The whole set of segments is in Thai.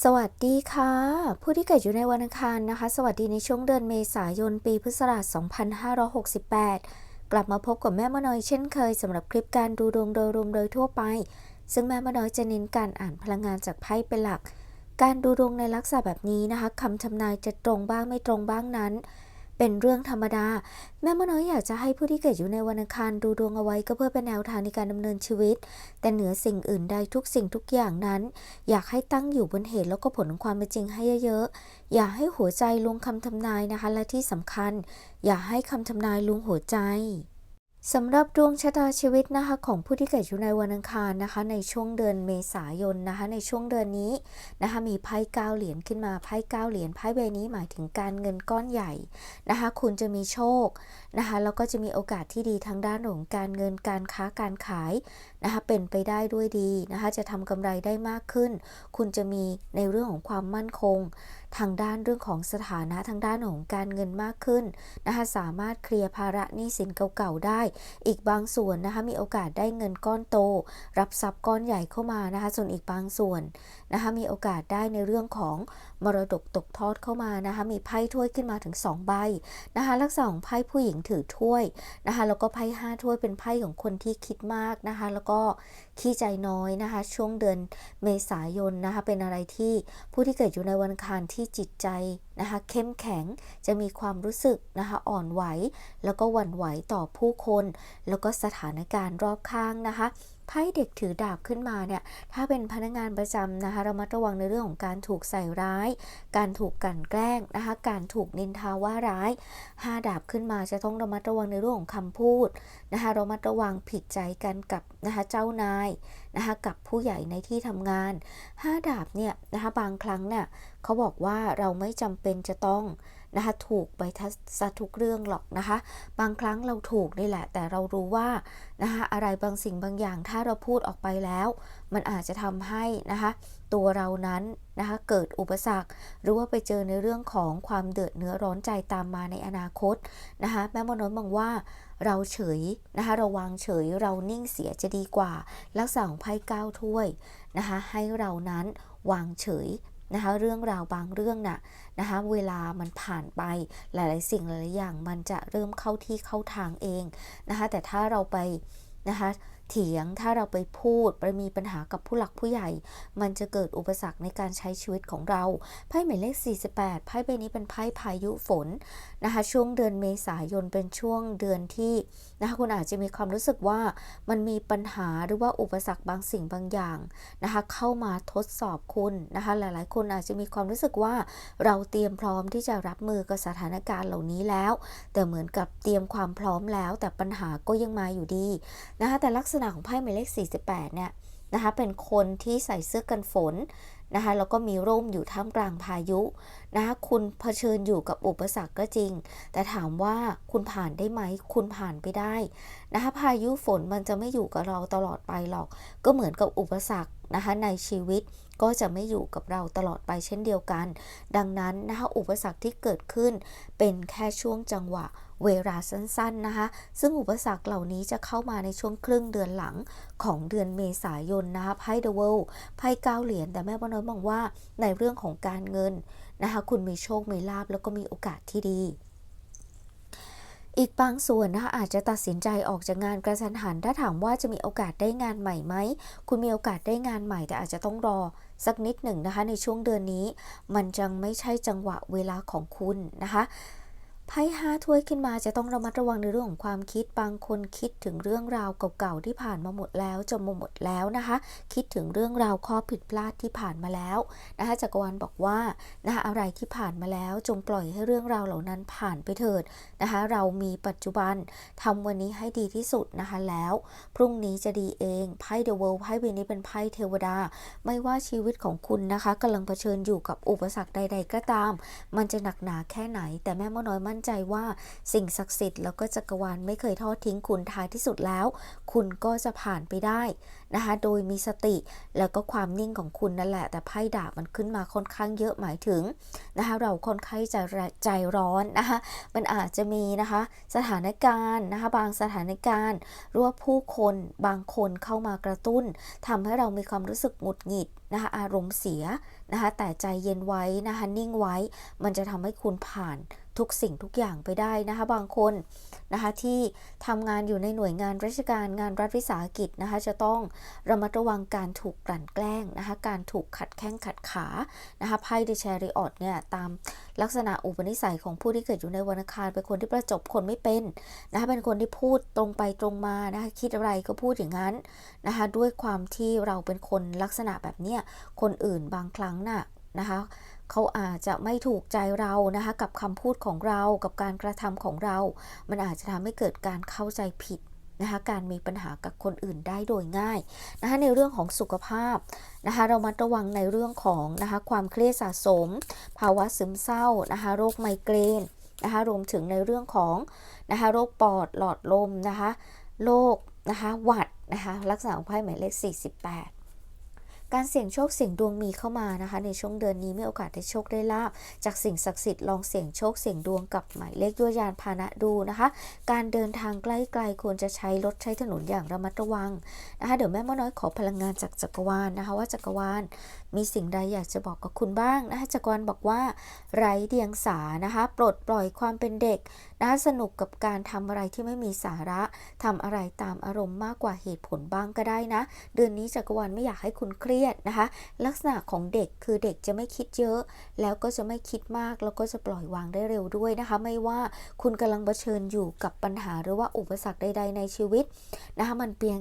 สวัสดีค่ะ ผู้ที่เกิดอยู่ในวันอังคารนะคะ สวัสดีในช่วงเดือนเมษายนปีพุทธศักราช 2568 กลับมาพบกับแม่มโน้อยเช่นเคยสำหรับคลิปการดูดวงโดยรวมโดยทั่วไป ซึ่งแม่มโน้อยจะเน้นการอ่านพลังงานจากไพ่เป็นหลัก การดูดวงในลักษณะแบบนี้นะคะคำทำนายจะตรงบ้างไม่ตรงบ้างนั้น เป็นเรื่องธรรมดา แม่มน้อยอยากจะให้ผู้ที่เกิดอยู่ในวันอังคารดูดวงเอาไว้ก็เพื่อเป็นแนวทางในการดำเนินชีวิต แต่เหนือสิ่งอื่นใดทุกสิ่งทุกอย่างนั้น อยากให้ตั้งอยู่บนเหตุแล้วก็ผลของความเป็นจริงให้เยอะๆ อย่าให้หัวใจลวงคำทำนายนะคะ และที่สำคัญ อย่าให้คำทำนายลวงหัวใจ สำหรับดวงชะตาชีวิตนะคะของผู้ที่เกิดอยู่ในวันอังคารนะคะ ในช่วงเดือนเมษายนนะคะ ในช่วงเดือนนี้นะคะ มีไพ่เก้าเหรียญขึ้นมาไพ่เก้าเหรียญไพ่ใบนี้หมายถึงการเงินก้อนใหญ่นะคะ คุณจะมีโชค นะคะแล้วก็จะมีโอกาสที่ดีทางด้านของการเงินการค้าการขายนะคะเป็นไปได้ด้วยดีนะคะจะทำกำไรได้มากขึ้น คุณจะมีในเรื่องของความมั่นคง ทางด้านเรื่องของสถานะทางด้านของการเงินมากขึ้นนะคะสามารถเคลียร์ภาระหนี้สินเก่าๆได้ อีกบางส่วนนะคะมีโอกาสได้เงินก้อนโต รับทรัพย์ก้อนใหญ่เข้ามานะคะส่วนอีกบางส่วนนะคะมีโอกาสได้ในเรื่องของมรดกตกทอดเข้ามานะคะมีไพ่ถ้วยขึ้นมาถึง 2 ใบนะคะลักษณะของไพ่ผู้หญิงถือถ้วยนะคะแล้วก็ไพ่ห้าถ้วยเป็นไพ่ของคนที่คิดมากนะคะ แล้วก็ขี้ใจน้อยนะคะ ช่วงเดือนเมษายนนะคะเป็นอะไรที่ผู้ที่เกิดอยู่ในวันคารที่จิตใจนะคะเข้มแข็งจะมีความรู้สึกนะคะอ่อนไหว แล้วก็หวั่นไหวต่อผู้คน แล้วก็สถานการณ์รอบข้างนะคะ ไพ่เด็กถือดาบขึ้นมาเนี่ยถ้าเป็นพนักงานประจำนะคะระมัดระวังในเรื่องของการถูกใส่ร้าย การถูกกลั่นแกล้งนะคะการถูกนินทาว่าร้ายห้าดาบขึ้นมาจะต้องระมัดระวังในเรื่องของคำพูดนะคะระมัดระวังผิดใจกันกับนะคะเจ้านายนะคะกับผู้ใหญ่ในที่ทำงานห้าดาบเนี่ยนะคะบางครั้งเนี่ยเขาบอกว่าเราไม่จำเป็นจะต้อง นะคะถูกไปทัศทุกเรื่องหรอกนะคะ บางครั้งเราถูกนี่แหละ แต่เรารู้ว่านะคะอะไรบางสิ่งบางอย่างถ้าเราพูดออกไปแล้ว มันอาจจะทำให้นะคะตัวเรานั้นนะคะเกิดอุปสรรค หรือว่าไปเจอในเรื่องของความเดือดเนื้อร้อนใจตามมาในอนาคตนะคะแม่มโนนมองว่าเราเฉยนะคะเราวางเฉยเรานิ่งเสียจะดีกว่าลักษณะของไพ่เก้าถ้วยนะคะให้เรานั้นวางเฉย นะคะเรื่องราวบางเรื่องน่ะนะคะเวลามันผ่านไปหลาย ๆ สิ่งหลายๆอย่างมันจะเริ่มเข้าที่เข้าทางเองนะคะแต่ถ้าเราไปนะคะเถียงถ้าเราไปพูดไปมีปัญหากับผู้หลักผู้ใหญ่ มันจะเกิดอุปสรรคในการใช้ชีวิตของเราไพ่หมายเลข 48ไพ่ใบนี้เป็นไพ่พายุฝน นะคะช่วงเดือนเมษายนเป็นช่วงเดือนที่นะคะคุณอาจจะมีความรู้สึกว่ามันมีปัญหาหรือว่าอุปสรรคบางสิ่งบางอย่างนะคะเข้ามาทดสอบคุณนะคะหลายๆ คนอาจจะมีความรู้สึกว่าเราเตรียมพร้อมที่จะรับมือกับสถานการณ์เหล่านี้แล้ว แต่เหมือนกับเตรียมความพร้อมแล้ว แต่ปัญหาก็ยังมาอยู่ดีนะคะแต่ลักษณะของไพ่หมายเลข 48 เนี่ยนะคะเป็นคนที่ใส่เสื้อกันฝนนะคะแล้วก็มีร่มอยู่ท่ามกลางพายุ นะคะคุณเผชิญอยู่กับอุปสรรคก็จริง แต่ถามว่าคุณผ่านได้ไหม คุณผ่านไปได้นะคะพายุฝนมันจะไม่อยู่กับเราตลอดไปหรอก ก็เหมือนกับอุปสรรคนะคะในชีวิตก็จะไม่อยู่กับเราตลอดไปเช่นเดียวกัน ดังนั้นนะคะอุปสรรคที่เกิดขึ้นเป็นแค่ช่วงจังหวะเวลาสั้นๆนะคะ ซึ่งอุปสรรคเหล่านี้จะเข้ามาในช่วงครึ่งเดือนหลังของเดือนเมษายนนะคะไพ่เดอะเวลไพ่เก้าเหรียญแต่แม่บ้านน้อยมองว่าในเรื่องของการเงิน นะคะ คุณมีโชค มีลาบแล้วก็มีโอกาสที่ดี อีกบางส่วนนะคะอาจจะตัดสินใจออกจากงานกระสันหัน ถ้าถามว่าจะมีโอกาสได้งานใหม่ไหม คุณมีโอกาสได้งานใหม่แต่อาจจะต้องรอสักนิดหนึ่งนะคะในช่วงเดือนนี้ มันจังไม่ใช่จังหวะเวลาของคุณนะคะ ไพ่ห้าถ้วยขึ้นมาจะต้องระมัดระวังในเรื่องของความคิดบางคนคิดถึงเรื่องราวเก่าๆที่ผ่านมาหมดแล้วจนมหมดแล้วนะคะ คิดถึงเรื่องราวข้อผิดพลาดที่ผ่านมาแล้วนะคะจักรวาลบอกว่านะคะอะไรที่ผ่านมาแล้วจงปล่อยให้เรื่องราวเหล่านั้นผ่านไปเถิดนะคะ เรามีปัจจุบันทำวันนี้ให้ดีที่สุดนะคะแล้ว พรุ่งนี้จะดีเองไพ่เดอะเวิลด์ไพ่ใบนี้เป็นไพ่เทวดา ไม่ว่าชีวิตของคุณนะคะกำลังเผชิญอยู่กับอุปสรรคใด ๆ ก็ตาม มันจะหนักหนาแค่ไหน แต่แม่มน้อยมั่นใจว่าสิ่งศักดิ์สิทธิ์แล้วก็จักรวาลไม่เคยทอดทิ้งคุณท้ายที่สุดแล้ว คุณก็จะผ่านไปได้นะคะ โดยมีสติแล้วก็ความนิ่งของคุณนั่นแหละ แต่ไพ่ดาบมันขึ้นมาค่อนข้างเยอะหมายถึงนะคะเราค่อนข้างจะใจร้อนนะคะมันอาจจะมีนะคะ สถานการณ์นะคะบางสถานการณ์หรือว่าผู้คนบางคนเข้ามากระตุ้นทำให้เรามีความรู้สึกหงุดหงิดนะคะอารมณ์เสียนะคะแต่ใจเย็นไว้นะคะนิ่งไว้ มันจะทำให้คุณผ่าน ทุกสิ่งทุกอย่างไปได้นะคะบางคนนะคะที่ทำงานอยู่ในหน่วยงานราชการงานรัฐวิสาหกิจนะคะจะต้องระมัดระวังการถูกกลั่นแกล้งนะคะการถูกขัดแข้งขัดขานะคะไพ่เดชาริออตเนี่ยตามลักษณะอุปนิสัยของผู้ที่เกิดอยู่ในวันอังคารเป็นคนที่ประจบคนไม่เป็นนะคะเป็นคนที่พูดตรงไปตรงมานะคะคิดอะไรก็พูดอย่างนั้นนะคะด้วยความที่เราเป็นคนลักษณะแบบเนี้ยคนอื่นบางครั้งน่ะนะคะ เขาอาจจะไม่ถูกใจเรานะคะกับคำพูดของเรากับการกระทำของเรา มันอาจจะทำให้เกิดการเข้าใจผิดนะคะการมีปัญหากับคนอื่นได้โดยง่ายนะคะในเรื่องของสุขภาพนะคะเรามาระวังในเรื่องของนะคะความเครียดสะสม ภาวะซึมเศร้านะคะโรคไมเกรนนะคะรวมถึงในเรื่องของนะคะโรคปอดหลอดลมนะคะโรคนะคะหวัดนะคะลักษณะของไพ่หมายเลข 48 การเสี่ยงโชคเสี่ยงดวงมีเข้ามานะคะ ในช่วงเดือนนี้มีโอกาสได้โชคได้ลาบจากสิ่งศักดิ์สิทธิ์ลองเสี่ยงโชคเสี่ยงดวงกับหมายเลขยวยานพาหนะดูนะคะ การเดินทางใกล้ๆควรจะใช้รถใช้ถนนอย่างระมัดระวังนะคะเดี๋ยวแม่มอน้อยขอพลังงานจากจักรวาลนะคะ ว่าจักรวาลมีสิ่งใดอยากจะบอกกับคุณบ้างนะคะจักรวาลบอกว่าไร้เดียงสานะคะ ปลดปล่อยความเป็นเด็ก นะคะสนุกกับการทำอะไรที่ไม่มีสาระทำอะไรตามอารมณ์มากกว่าเหตุผลบ้างก็ได้นะ เดือนนี้จักรวาลไม่อยากให้คุณเครียดนะคะ ลักษณะของเด็กคือเด็กจะไม่คิดเยอะ แล้วก็จะไม่คิดมากแล้วก็จะปล่อยวางได้เร็วด้วยนะคะ ไม่ว่าคุณกำลังเผชิญอยู่กับปัญหาหรือว่าอุปสรรคใด ๆ ในชีวิตนะคะมันเพียง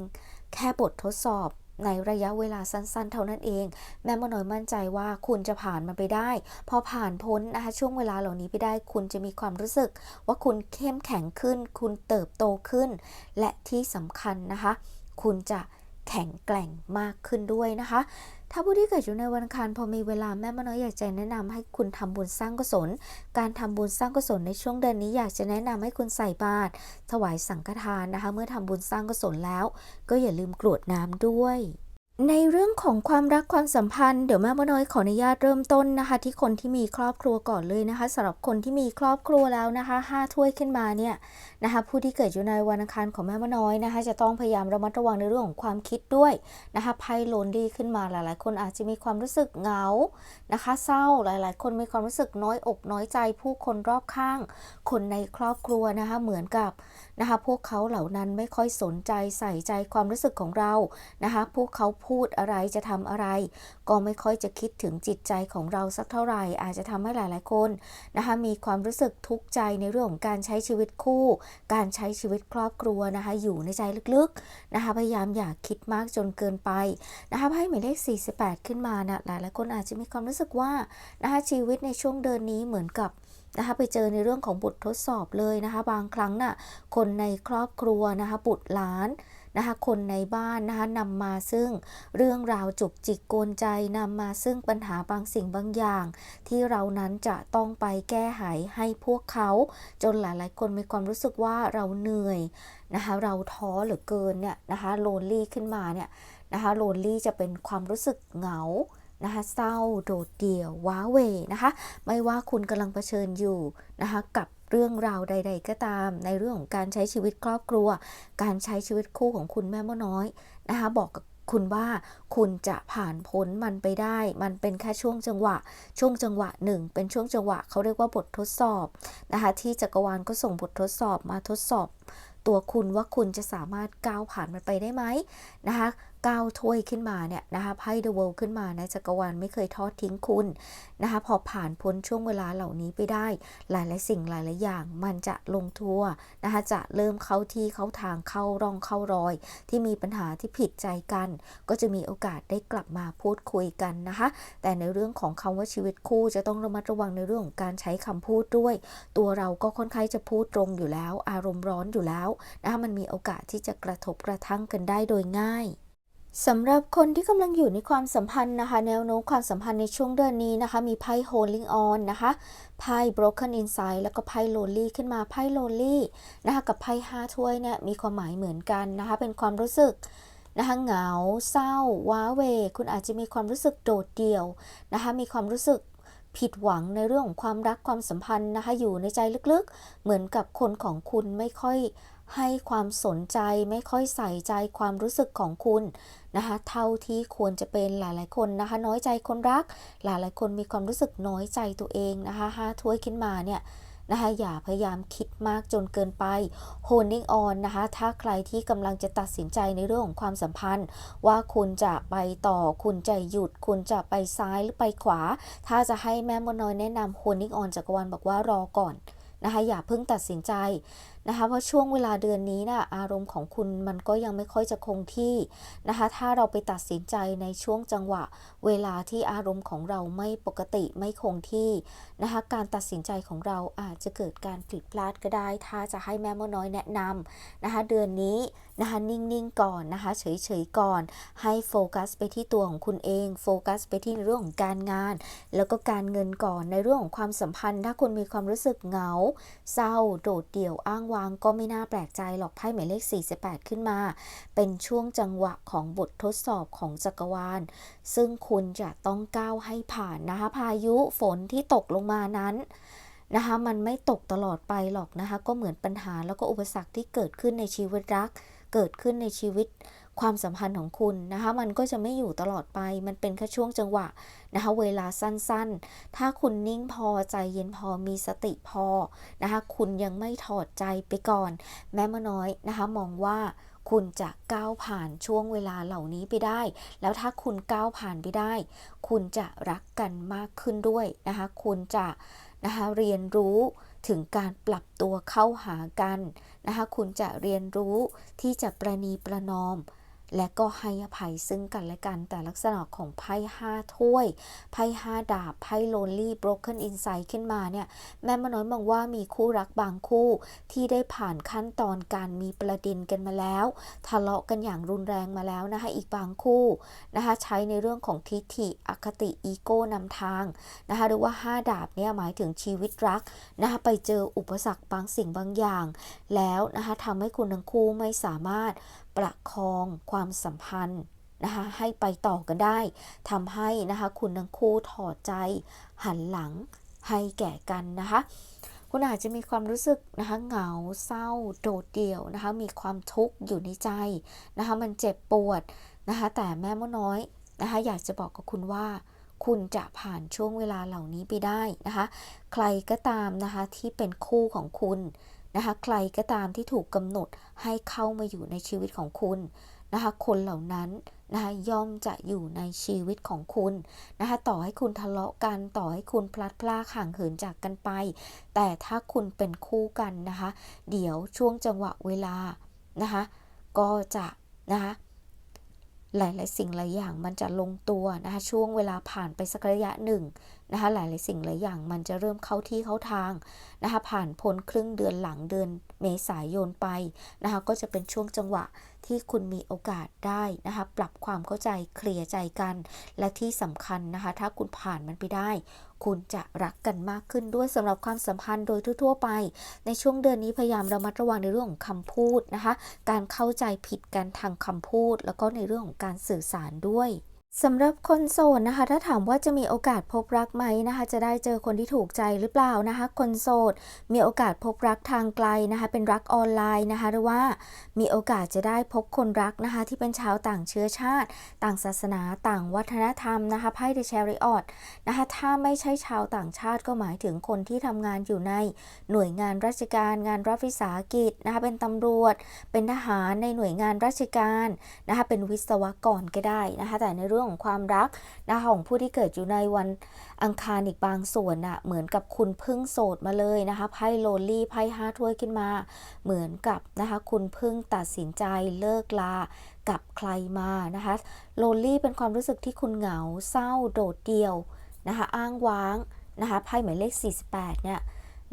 แค่บททดสอบ ในระยะเวลาสั้นๆ เท่านั้นเอง แม่มโนอยมั่นใจว่าคุณจะผ่านมันไปได้ พอผ่านพ้นนะคะช่วงเวลาเหล่านี้ไปได้ คุณจะมีความรู้สึก ว่าคุณเข้มแข็งขึ้น คุณเติบโตขึ้น และที่สำคัญนะคะ คุณจะแข็งแกร่งมากขึ้นด้วยนะคะ ถ้าผู้ที่เกิดอยู่ในวันอังคารพอมีเวลาแม่มน้อยอยากจะแนะนำให้คุณทำบุญสร้างกุศล การทำบุญสร้างกุศลในช่วงเดือนนี้อยากจะแนะนำให้คุณใส่บาตรถวายสังฆทานนะคะ เมื่อทำบุญสร้างกุศลแล้ว ก็อย่าลืมกรวดน้ำด้วย ในเรื่องของความรักความสัมพันธ์เดี๋ยวแม่มน้อยขออนุญาตเริ่มต้นนะคะ ที่คนที่มีครอบครัวก่อนเลยนะคะสำหรับคนที่มีครอบครัวแล้วนะคะห้าถ้วยขึ้นมาเนี่ยนะคะผู้ที่เกิดอยู่ในวันอังคารของแม่มน้อยนะคะ จะต้องพยายามระมัดระวังในเรื่องของความคิดด้วยนะคะไพ่โลนดีขึ้นมาหลาย ๆ คนอาจจะมีความรู้สึกเหงานะคะ เศร้าหลาย ๆ คนมีความรู้สึกน้อยอกน้อยใจผู้คนรอบข้าง คนในครอบครัวนะคะเหมือนกับ นะคะ พวกเขาเหล่านั้นไม่ค่อยสนใจใส่ใจความรู้สึกของเรานะคะ พวกเขาพูดอะไรจะทำอะไร ก็ไม่ค่อยจะคิดถึงจิตใจของเราสักเท่าไหร่ อาจจะทำให้หลายๆคนนะคะมีความรู้สึกทุกข์ใจในเรื่องของการใช้ชีวิตคู่ การใช้ชีวิตครอบครัวนะคะ อยู่ในใจลึกๆนะคะ พยายามอย่าคิดมากจนเกินไปนะคะให้หมายเลข 48 ขึ้นมานะหลายๆคนอาจจะมีความรู้สึกว่านะคะชีวิตในช่วงเดือนนี้เหมือนกับ นะคะไปเจอในเรื่องของบททดสอบเลยนะคะบางครั้งน่ะคนในครอบครัวนะคะบุตรหลานนะคะคนในบ้านนะคะนำมาซึ่งเรื่องราวจุกจิกโกนใจนำมาซึ่งปัญหาบางสิ่งบางอย่าง ที่เรานั้นจะต้องไปแก้ไขให้พวกเขา จนหลายๆ คนมีความรู้สึกว่าเราเหนื่อยนะคะเราท้อเหลือเกินเนี่ยนะคะโลนลี่ขึ้นมาเนี่ยนะคะโลนลี่จะเป็นความรู้สึกเหงา นะคะเศร้าโดดเดี่ยวว้าเวนะคะ ไม่ว่าคุณกำลังเผชิญอยู่นะคะกับเรื่องราวใด ๆ ก็ตามในเรื่องของการใช้ชีวิตครอบครัว การใช้ชีวิตคู่ของคุณแม่มน้อยนะคะบอกกับคุณว่าคุณจะผ่านพ้นมันไปได้ มันเป็นแค่ช่วงจังหวะ ช่วงจังหวะหนึ่ง เป็นช่วงจังหวะเขาเรียกว่าบททดสอบนะคะที่จักรวาลก็ส่งบททดสอบมาทดสอบ ตัวคุณว่าคุณจะสามารถก้าวผ่านมันไปได้ไหมนะคะ ก้าวถ้วยขึ้นมาเนี่ยนะคะไพ่เดอะเวิลด์ขึ้นมานะจักรวาลไม่เคยทอดทิ้งคุณนะคะพอผ่านพ้นช่วงเวลาเหล่านี้ไปได้ หลาย ๆ สิ่งหลาย ๆ อย่าง มันจะลงทัวนะคะจะเริ่มเข้าที่เข้าทางเข้าร่องเข้ารอย ที่มีปัญหาที่ผิดใจกัน ก็จะมีโอกาสได้กลับมาพูดคุยกันนะคะ แต่ในเรื่องของคำว่าชีวิตคู่จะต้องระมัดระวังในเรื่องของการใช้คำพูดด้วย ตัวเราก็ค่อนข้างจะพูดตรงอยู่แล้ว อารมณ์ร้อนอยู่แล้วนะคะมันมีโอกาสที่จะกระทบกระทั่งกันได้โดยง่าย สำหรับคนที่กำลังอยู่ในความสัมพันธ์นะคะ แนวโน้มความสัมพันธ์ในช่วงเดือนนี้นะคะ มีไพ่ holding on นะคะไพ่ broken inside แล้วก็ไพ่ lonely ขึ้นมาไพ่ lonely นะคะกับไพ่ห้าถ้วยเนี่ยมีความหมายเหมือนกันนะคะ เป็นความรู้สึกนะคะเหงาเศร้า ว้าเว คุณอาจจะมีความรู้สึกโดดเดี่ยวนะคะ มีความรู้สึกผิดหวังในเรื่องของความรักความสัมพันธ์นะคะ อยู่ในใจลึกๆ เหมือนกับคนของคุณไม่ค่อย ให้ความสนใจไม่ค่อยใส่ใจความรู้สึกของคุณนะคะเท่าที่ควรจะเป็นหลายๆคนนะคะ น้อยใจคนรัก หลายๆคนมีความรู้สึกน้อยใจตัวเองนะคะห้าถ้วยขึ้นมาเนี่ยนะคะอย่าพยายามคิดมากจนเกินไป holding on นะคะ ถ้าใครที่กำลังจะตัดสินใจในเรื่องของความสัมพันธ์ ว่าคุณจะไปต่อ คุณจะหยุด คุณจะไปซ้ายหรือไปขวา ถ้าจะให้แม่มดน้อยแนะนำ holding on จักรวาลบอกว่ารอก่อนนะคะอย่าเพิ่งตัดสินใจ นะคะเพราะช่วงเวลาเดือนนี้นะอารมณ์ของคุณมันก็ยังไม่ค่อยจะคงที่นะคะถ้าเราไปตัดสินใจในช่วงจังหวะ เวลาที่อารมณ์ของเราไม่ปกติไม่คงที่นะคะการตัดสินใจของเราอาจจะเกิดการผิดพลาดก็ได้ ถ้าจะให้แม่มดน้อยแนะนำนะคะเดือนนี้นะคะนิ่งๆก่อนนะคะเฉยๆก่อน ให้โฟกัสไปที่ตัวของคุณเอง โฟกัสไปที่เรื่องของการงาน แล้วก็การเงินก่อนในเรื่องของความสัมพันธ์ ถ้าคุณมีความรู้สึกเหงา เศร้าโดดเดี่ยวอ้างวางก็ไม่น่าแปลกใจหรอกไพ่หมายเลข 48 ขึ้นมา เป็นช่วงจังหวะของบททดสอบของจักรวาล ซึ่งคุณจะต้องก้าวให้ผ่านนะคะ พายุฝนที่ตกลงมานั้นนะคะมันไม่ตกตลอดไปหรอกนะคะ ก็เหมือนปัญหาแล้วก็อุปสรรคที่เกิดขึ้นในชีวิตรัก เกิดขึ้นในชีวิต ความสัมพันธ์ของคุณนะคะ มันก็จะไม่อยู่ตลอดไป มันเป็นแค่ช่วงจังหวะนะคะ เวลาสั้นๆ ถ้าคุณนิ่งพอใจเย็นพอมีสติพอนะคะ คุณยังไม่ถอดใจไปก่อน แม่มน้อยนะคะ มองว่าคุณจะก้าวผ่านช่วงเวลาเหล่านี้ไปได้ แล้วถ้าคุณก้าวผ่านไปได้ คุณจะรักกันมากขึ้นด้วยนะคะ คุณจะนะคะเรียนรู้ถึงการปรับตัวเข้าหากันนะคะ คุณจะเรียนรู้ที่จะประนีประนอม และก็ให้อภัยซึ่งกันและกัน แต่ลักษณะของไพ่ห้าถ้วย ไพ่ห้าดาบ ไพ่โลนลี่ broken insight ขึ้นมาเนี่ย แม่มน้อยมองว่ามีคู่รักบางคู่ที่ได้ผ่านขั้นตอนการมีประเด็นกันมาแล้ว ทะเลาะกันอย่างรุนแรงมาแล้วนะคะ อีกบางคู่นะคะ ใช้ในเรื่องของทิฏฐิ อคติ อีโก้นำทางนะคะหรือว่า5ดาบเนี่ยหมายถึงชีวิตรักนะคะไปเจออุปสรรคบางสิ่งบางอย่าง แล้วนะคะทำให้คุณทั้งคู่ไม่สามารถประคองความสัมพันธ์นะคะให้ไปต่อกันได้ทำให้นะคะคุณทั้งคู่ถอดใจหันหลังให้แก่กันนะคะคุณอาจจะมีความรู้สึกนะคะเหงาเศร้าโดดเดี่ยวนะคะมีความทุกข์อยู่ในใจนะคะมันเจ็บปวดนะคะแต่แม่มดน้อยนะคะอยากจะบอกกับคุณว่า คุณจะผ่านช่วงเวลาเหล่านี้ไปได้นะคะใครก็ตามนะคะที่เป็นคู่ของคุณ นะคะใครก็ตามที่ถูกกำหนดให้เข้ามาอยู่ในชีวิตของคุณนะคะคนเหล่านั้นนะคะย่อมจะอยู่ในชีวิตของคุณนะคะต่อให้คุณทะเลาะกันต่อให้คุณพลัดพรากห่างเหินจากกันไป แต่ถ้าคุณเป็นคู่กันนะคะ เดี๋ยวช่วงจังหวะเวลานะคะก็จะนะคะ หลาย ๆ สิ่งหลายอย่างมันจะลงตัวนะคะช่วงเวลาผ่านไปสักระยะหนึ่งนะคะหลาย ๆ สิ่งหลายอย่างมันจะเริ่มเข้าที่เข้าทางนะคะผ่านพ้นครึ่งเดือนหลังเดือนเมษายนไปนะคะก็จะเป็นช่วงจังหวะ ที่คุณมีโอกาสได้นะคะ ปรับความเข้าใจเคลียร์ใจกัน และที่สำคัญนะคะ ถ้าคุณผ่านมันไปได้ คุณจะรักกันมากขึ้นด้วยสำหรับความสัมพันธ์โดยทั่วๆไป ในช่วงเดือนนี้พยายามระมัดระวังในเรื่องของคำพูดนะคะ การเข้าใจผิดกันทางคำพูด แล้วก็ในเรื่องของการสื่อสารด้วย สำหรับคนโสดนะคะ ถ้าถามว่าจะมีโอกาสพบรักไหมนะคะ จะได้เจอคนที่ถูกใจหรือเปล่านะคะ คนโสดมีโอกาสพบรักทางไกลนะคะ เป็นรักออนไลน์นะคะ หรือว่ามีโอกาสจะได้พบคนรักนะคะ ที่เป็นชาวต่างเชื้อชาติ ต่างศาสนา ต่างวัฒนธรรมนะคะไพ่เดชริออตนะคะ ถ้าไม่ใช่ชาวต่างชาติก็หมายถึงคนที่ทำงานอยู่ในหน่วยงานราชการ งานรัฐวิสาหกิจนะคะ เป็นตำรวจ เป็นทหารในหน่วยงานราชการนะคะ เป็นวิศวกรก็ได้นะคะ แต่ในเรื่องของความรักนะคะของผู้ที่เกิดอยู่ในวันอังคารอีกบางส่วนน่ะเหมือนกับคุณพิ่งโสดมาเลยนะคะไพ่โลลี่ไพ่ห้าถ้วยขึ้นมา เหมือนกับนะคะคุณพิ่งตัดสินใจเลิกลากับใครมานะคะโลลี่เป็นความรู้สึกที่คุณเหงาเศร้าโดดเดี่ยวนะคะอ้างว้างนะคะไพ่หมายเลข 48เนี่ย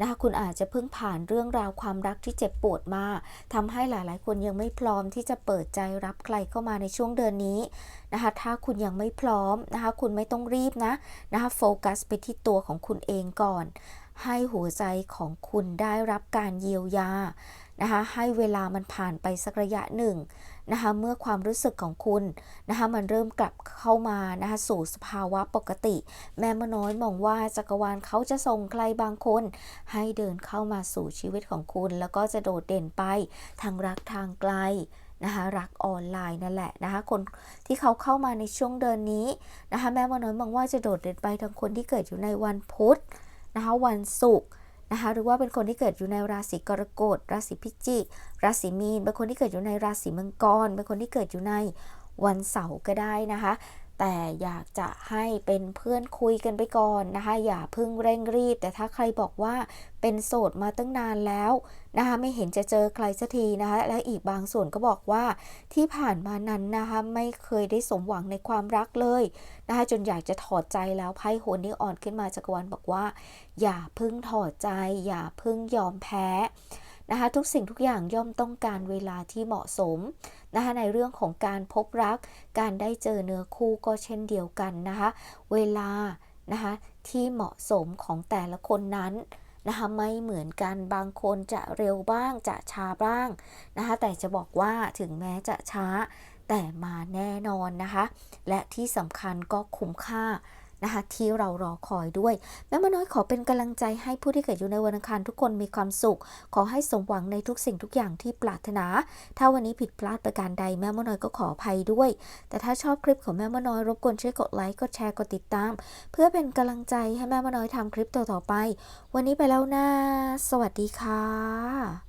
นะคะคุณอาจจะเพิ่งผ่านเรื่องราวความรักที่เจ็บปวดมาทำให้หลายๆ คนยังไม่พร้อมที่จะเปิดใจรับใครเข้ามาในช่วงเดือนนี้นะคะถ้าคุณยังไม่พร้อมนะคะคุณไม่ต้องรีบนะนะคะโฟกัสไปที่ตัวของคุณเองก่อน ให้หัวใจของคุณได้รับการเยียวยา นะคะให้เวลามันผ่านไปสักระยะหนึ่งนะคะเมื่อความรู้สึกของคุณนะคะมันเริ่มกลับเข้ามานะคะสู่สภาวะปกติ แม่มน้อยมองว่าจักรวาลเขาจะส่งใครบางคน ให้เดินเข้ามาสู่ชีวิตของคุณ แล้วก็จะโดดเด่นไปทางรักทางไกลนะคะรักออนไลน์นั่นแหละนะคะคนที่เขาเข้ามาในช่วงเดือนนี้นะคะแม่มน้อยมองว่าจะโดดเด่นไปทางคนที่เกิดอยู่ในวันพุธนะคะวันศุกร์ นะคะหรือว่าเป็นคนที่เกิดอยู่ในราศีกรกฎ ราศีพิจิก ราศีมีน เป็นคนที่เกิดอยู่ในราศีมังกร เป็นคนที่เกิดอยู่ในวันเสาร์ก็ได้นะคะ แต่อยากจะให้เป็นเพื่อนคุยกันไปก่อนนะคะ อย่าเพิ่งเร่งรีบ แต่ถ้าใครบอกว่าเป็นโสดมาตั้งนานแล้วนะคะ ไม่เห็นจะเจอใครสักทีนะคะ และอีกบางส่วนก็บอกว่าที่ผ่านมานั้นนะคะ ไม่เคยได้สมหวังในความรักเลยนะคะ จนอยากจะถอดใจแล้วไพ่โหนนี้อ่อนขึ้นมาจักรวาลบอกว่า อย่าเพึ่งถอดใจ อย่าเพึ่งยอมแพ้ นะคะทุกสิ่งทุกอย่างย่อมต้องการเวลาที่เหมาะสมนะคะในเรื่องของการพบรัก การได้เจอเนื้อคู่ก็เช่นเดียวกันนะคะเวลานะคะที่เหมาะสมของแต่ละคนนั้นนะคะไม่เหมือนกันบางคนจะเร็วบ้างจะช้าบ้างนะคะแต่จะบอกว่าถึงแม้จะช้าแต่มาแน่นอนนะคะ และที่สำคัญก็คุ้มค่า นะคะที่เรารอคอยด้วย แม่มาน้อยขอเป็นกำลังใจให้ผู้ที่เกิดอยู่ในวันอังคารทุกคนมีความสุข ขอให้สมหวังในทุกสิ่งทุกอย่างที่ปรารถนา ถ้าวันนี้ผิดพลาดประการใดแม่มาน้อยก็ขออภัยด้วย แต่ถ้าชอบคลิปของแม่มาน้อยรบกวนช่วยกดไลค์กดแชร์กดติดตาม เพื่อเป็นกำลังใจให้แม่มาน้อยทำคลิปต่อๆไป วันนี้ไปแล้วนะสวัสดีค่ะ